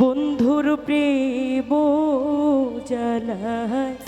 বন্ধুর প্রেম জ্বালায়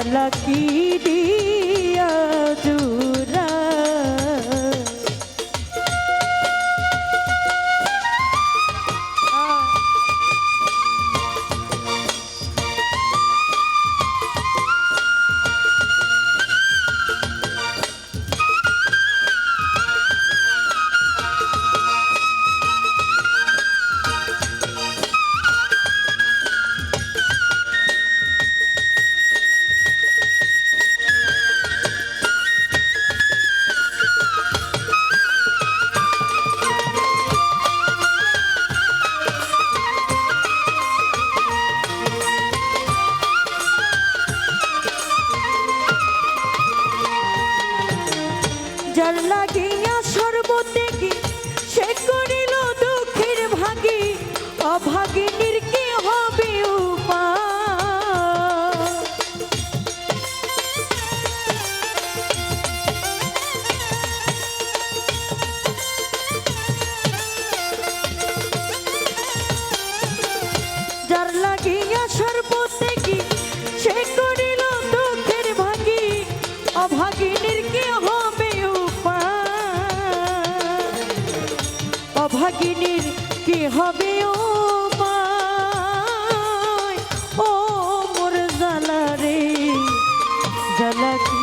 জ্বালা কি লাগিয়া সর্বত্যাগী। সে করিল দুঃখের ভাগী। অভাগিনীর কি হবে ও মোর জালা রে জালা কি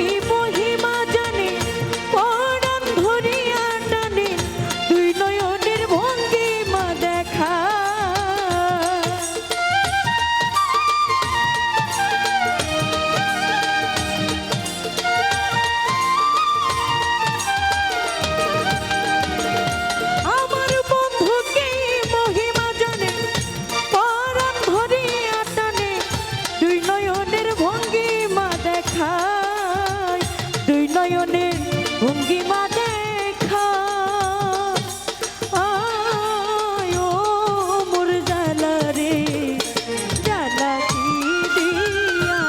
বন্ধু নয়নের ভঙ্গিমা দেখায় আয় মোর জ্বালা রে জ্বালা কি দিয়া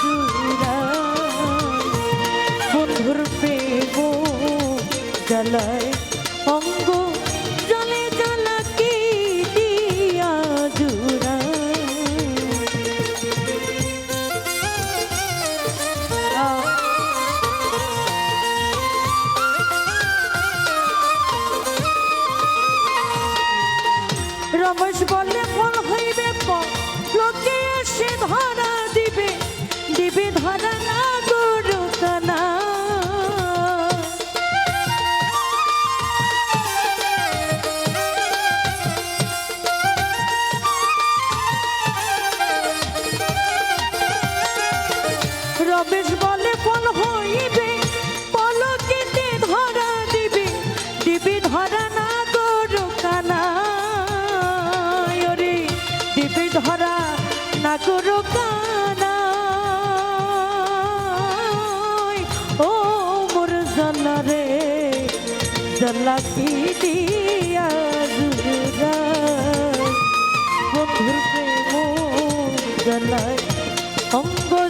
জুড়ায় বন্ধুর প্রেম জ্বালায় জালা দিয়া বন্ধুর